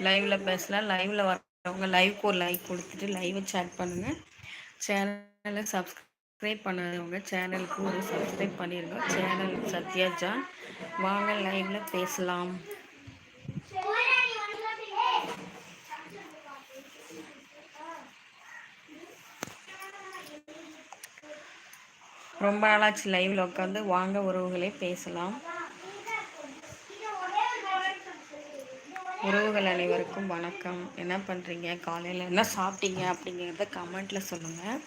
லைவில் பேசலாம். லைவில் வரவங்க லைவ்க்கு ஒரு லைக் கொடுத்துட்டு லைவை சேட் பண்ணுங்கள் சேனலை சப்ஸ்கிரைப் பண்ணாதவங்க சேனலுக்கு ஒரு சப்ஸ்கிரைப் பண்ணிடுங்க சேனல் சத்யா ஜான். வாங்க லைவ்ல பேசலாம். ரொம்ப நாளாச்சு லைவ்ல உட்காந்து வாங்க உறவுகளே பேசலாம். உறவுகள் அனைவருக்கும் வணக்கம். என்ன பண்ணுறீங்க காலையில் என்ன சாப்பிட்டீங்க அப்படிங்கிறத கமெண்ட்டில் சொல்லுங்கள்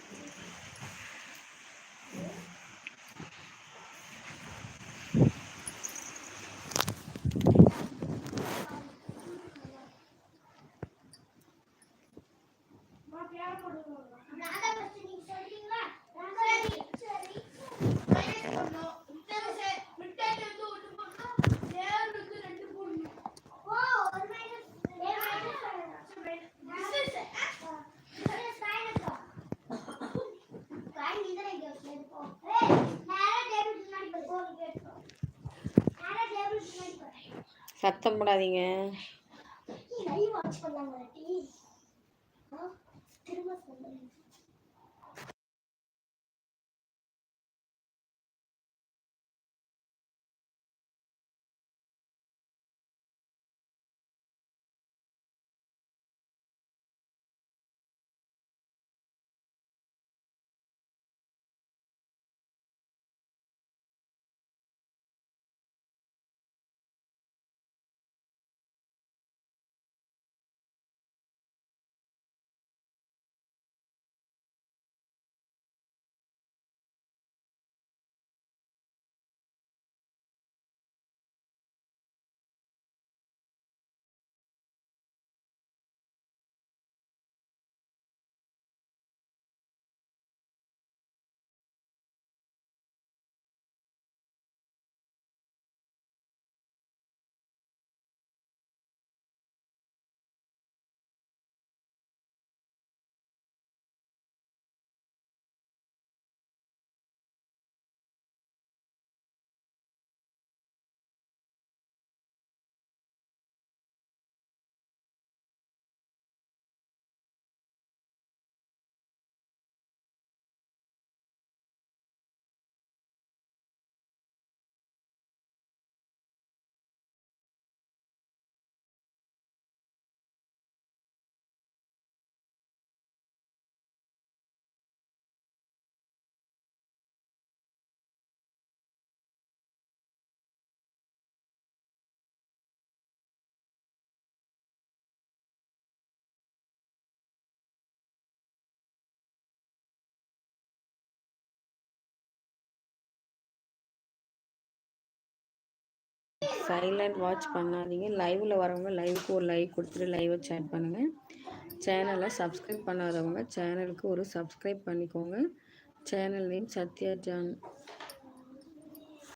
சத்தம் போடாதீங்க. சைலண்ட் வாட்ச் பண்ணாதீங்க. லைவில் வரவங்க லைவுக்கு ஒரு லைக் கொடுத்துட்டு லைவை சேட் பண்ணுங்கள் சேனலை சப்ஸ்கிரைப் பண்ணாதவங்க சேனலுக்கு ஒரு சப்ஸ்கிரைப் பண்ணிக்கோங்க. Channel name Sathya John